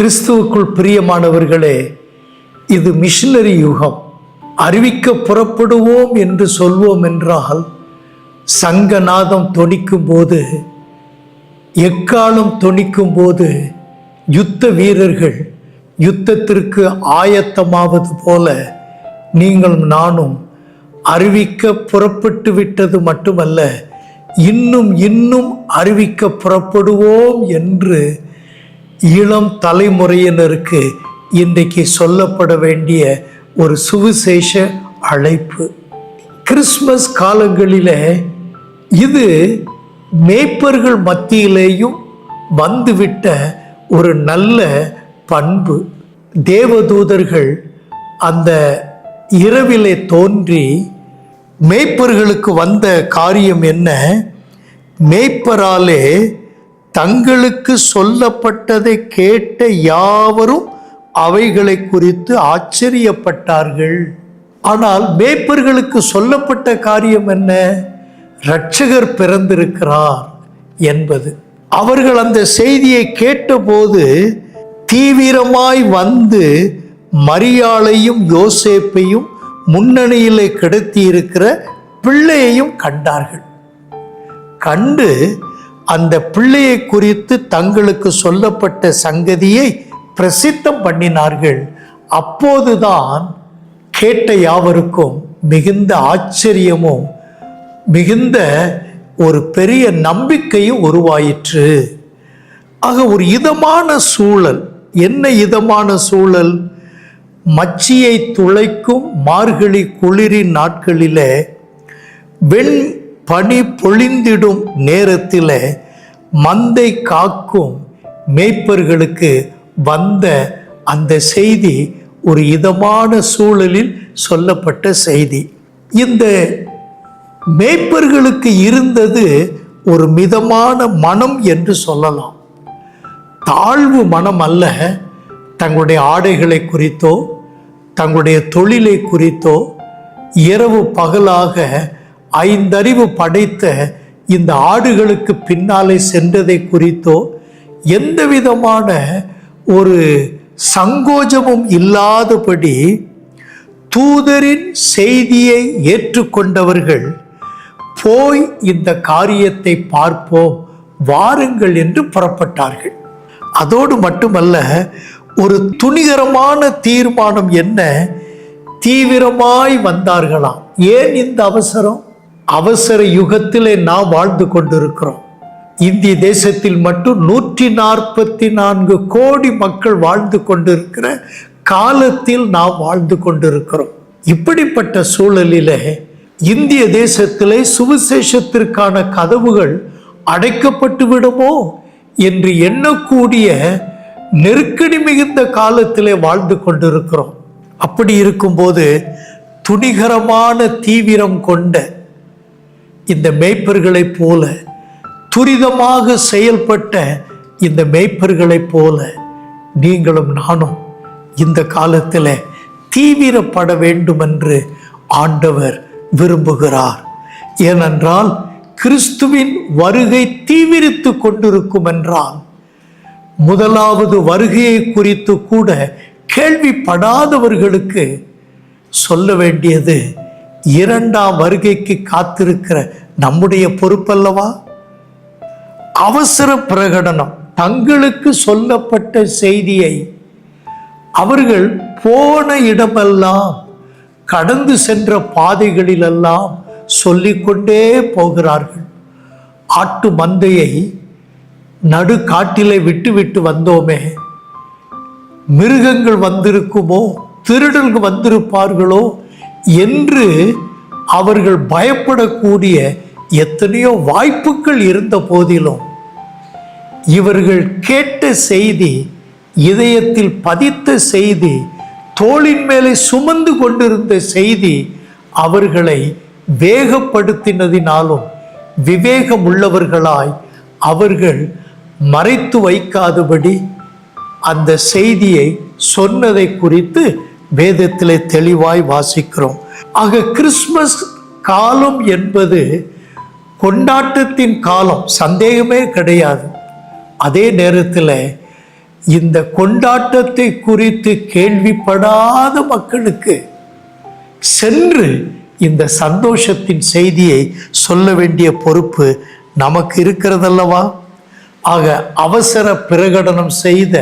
கிறிஸ்துவுக்குள் பிரியமானவர்களே இது மிஷினரி யுகம். அறிவிக்க புறப்படுவோம் என்று சொல்வோம் என்றால் சங்கநாதம் தொனிக்கும் போது எக்காலம் தொனிக்கும் போது யுத்த வீரர்கள் யுத்தத்திற்கு ஆயத்தமாவது போல நீங்களும் நானும் அறிவிக்க புறப்பட்டு விட்டது மட்டுமல்ல இன்னும் இன்னும் அறிவிக்க புறப்படுவோம் என்று இளம் தலைமுறையினருக்கு இன்றைக்கு சொல்லப்பட வேண்டிய ஒரு சுவிசேஷ அழைப்பு. கிறிஸ்மஸ் காலங்களில் இது மேய்ப்பர்கள் மத்தியிலேயும் வந்துவிட்ட ஒரு நல்ல பண்பு. தேவதூதர்கள் அந்த இரவிலே தோன்றி மேய்ப்பர்களுக்கு வந்த காரியம் என்ன? மேய்ப்பராலே தங்களுக்கு சொல்லப்பட்டதை கேட்ட யாவரும் அவைகளை குறித்து ஆச்சரியப்பட்டார்கள். ஆனால் மேய்ப்பர்களுக்கு சொல்லப்பட்ட காரியம் என்ன? இரட்சகர் பிறந்திருக்கிறார் என்பது. அவர்கள் அந்த செய்தியை கேட்டபோது தீவிரமாய் வந்து மரியாளையும் யோசேப்பையும் முன்னணியிலே கிடத்தி இருக்கிற பிள்ளையையும் கண்டார்கள். கண்டு அந்த பிள்ளையை குறித்து தங்களுக்கு சொல்லப்பட்ட சங்கதியை பிரசித்தம் பண்ணினார்கள். அப்போதுதான் கேட்ட யாவருக்கும் மிகுந்த ஆச்சரியமும் மிகுந்த ஒரு பெரிய நம்பிக்கையும் உருவாயிற்று. ஆக ஒரு இதமான சூழல் என்ன இதமான சூழல்? மச்சியை துளைக்கும் மார்கழி குளிரின் நாட்களிலே வெண் பனி பொழிந்திடும் நேரத்தில் மந்தை காக்கும் மேய்ப்பர்களுக்கு வந்த அந்த செய்தி ஒரு இதமான சூழலில் சொல்லப்பட்ட செய்தி. இந்த மேய்ப்பர்களுக்கு இருந்தது ஒரு மிதமான மனம் என்று சொல்லலாம். தாழ்வு மனம் அல்ல தங்களுடைய ஆடைகளை குறித்தோ தங்களுடைய தொழிலை குறித்தோ இரவு பகலாக ஐந்தறிவு படைத்த இந்த ஆடுகளுக்கு பின்னாலே சென்றதை குறித்தோ எந்த விதமான ஒரு சங்கோஜமும் இல்லாதபடி தூதரின் செய்தியை ஏற்றுக்கொண்டவர்கள் போய் இந்த காரியத்தை பார்ப்போம் வாருங்கள் என்று புறப்பட்டார்கள். அதோடு மட்டுமல்ல ஒரு துணிகரமான தீர்மானம் என்ன? தீவிரமாய் வந்தார்களாம். ஏன் இந்த அவசரம்? அவசர யுகத்திலே நாம் வாழ்ந்து கொண்டிருக்கிறோம். இந்திய தேசத்தில் மட்டும் நூற்றி நாற்பத்தி நான்கு கோடி மக்கள் வாழ்ந்து கொண்டிருக்கிற காலத்தில் நாம் வாழ்ந்து கொண்டிருக்கிறோம். இப்படிப்பட்ட சூழலிலே இந்திய தேசத்திலே சுவிசேஷத்திற்கான கதவுகள் அடைக்கப்பட்டு விடுமோ என்று எண்ணக்கூடிய நெருக்கடி மிகுந்த காலத்திலே வாழ்ந்து கொண்டிருக்கிறோம். அப்படி இருக்கும்போது துணிகரமான தீவிரம் கொண்ட இந்த மேய்ப்பர்களைப் போல துரிதமாக செயல்பட்ட இந்த மேய்ப்பர்களைப் போல நீங்களும் நானும் இந்த காலத்தில் தீவிரப்பட வேண்டும் என்று ஆண்டவர் விரும்புகிறார். ஏனென்றால் கிறிஸ்துவின் வருகை தீவிரித்து கொண்டிருக்கும் என்றால் முதலாவது வருகையை குறித்து கூட கேள்விப்படாதவர்களுக்கு சொல்ல வேண்டியது இரண்டாம் வருகைக்கு காத்திருக்கிற நம்முடைய பொறுப்பல்லவா? அவசர பிரகடனம் தங்களுக்கு சொல்லப்பட்ட செய்தியை அவர்கள் போன இடமெல்லாம் கடந்து சென்ற பாதைகளிலெல்லாம் சொல்லிக்கொண்டே போகிறார்கள். ஆட்டு மந்தையை நடு காட்டிலே விட்டு விட்டு வந்தோமே மிருகங்கள் வந்திருக்குமோ திருடர்கள் வந்திருப்பார்களோ என்று அவர்கள் பயப்படக்கூடிய எத்தனையோ வாய்ப்புகள் இருந்த போதிலும் இவர்கள் கேட்ட செய்தி இதயத்தில் பதித்த செய்தி தோளின் மேலே சுமந்து கொண்டிருந்த செய்தி அவர்களை வேகப்படுத்தினதினாலும் விவேகம் உள்ளவர்களாய் அவர்கள் மறைத்து வைக்காதபடி அந்த செய்தியை சொன்னதை குறித்து வேதத்திலே தெளிவாய் வாசிக்கிறோம். ஆக கிறிஸ்மஸ் காலம் என்பது கொண்டாட்டத்தின் காலம் சந்தேகமே கிடையாது. அதே நேரத்தில் இந்த கொண்டாட்டத்தை குறித்து கேள்விப்படாத மக்களுக்கு சென்று இந்த சந்தோஷத்தின் செய்தியை சொல்ல வேண்டிய பொறுப்பு நமக்கு இருக்கிறதல்லவா? ஆக அவசர பிரகடனம் செய்த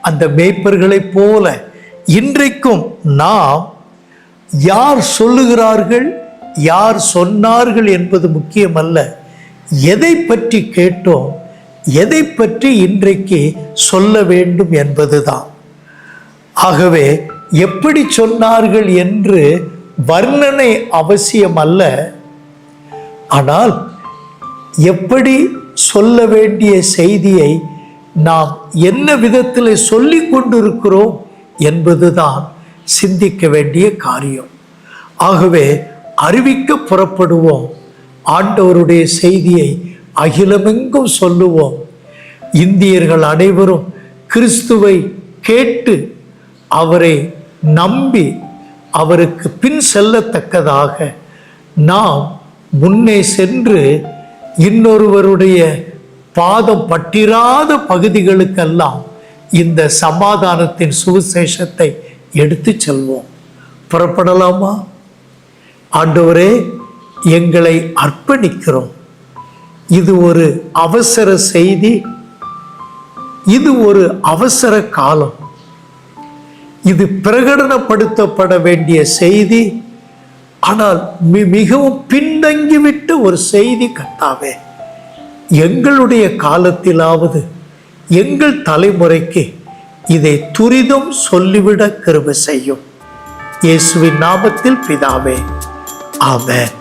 அந்த மேய்ப்பர்களைப் போல இன்றைக்கும் நாம் யார் சொல்லுகிறார்கள் யார் சொன்னார்கள் என்பது முக்கியமல்ல. எதை பற்றி கேட்டோம் எதை பற்றி இன்றைக்கு சொல்ல வேண்டும் என்பதுதான். ஆகவே எப்படி சொன்னார்கள் என்று வர்ணனை அவசியம் அல்ல ஆனால் எப்படி சொல்ல வேண்டிய செய்தியை நாம் என்ன விதத்தில் சொல்லி கொண்டிருக்கிறோம் என்பதுதான் சிந்திக்க வேண்டிய காரியம். ஆகவே அறிவிக்க புறப்படுவோம். ஆண்டவருடைய செய்தியை அகிலமெங்கும் சொல்லுவோம். இந்தியர்கள் அனைவரும் கிறிஸ்துவை கேட்டு அவரை நம்பி அவருக்கு பின் செல்லத்தக்கதாக நாம் முன்னே சென்று இன்னொருவருடைய பாதம் பட்டிராத பகுதிகளுக்கெல்லாம் இந்த சமாதானத்தின் சுவிசேஷத்தை எடுத்து செல்வோம். புறப்படலாமா? ஆண்டவரே எங்களை அர்ப்பணிக்கிறோம். இது ஒரு அவசர செய்தி. இது ஒரு அவசர காலம். இது பிரகடனப்படுத்தப்பட வேண்டிய செய்தி. ஆனால் மி- மிகவும் பின்தங்கிவிட்ட ஒரு செய்தி கட்டாவே எங்களுடைய காலத்திலாவது எங்கள் தலைமுறைக்கு இதை துரிதம் சொல்லிவிட கிருபை செய்யும். இயேசுவின் நாமத்தில் பிதாவே ஆமேன்.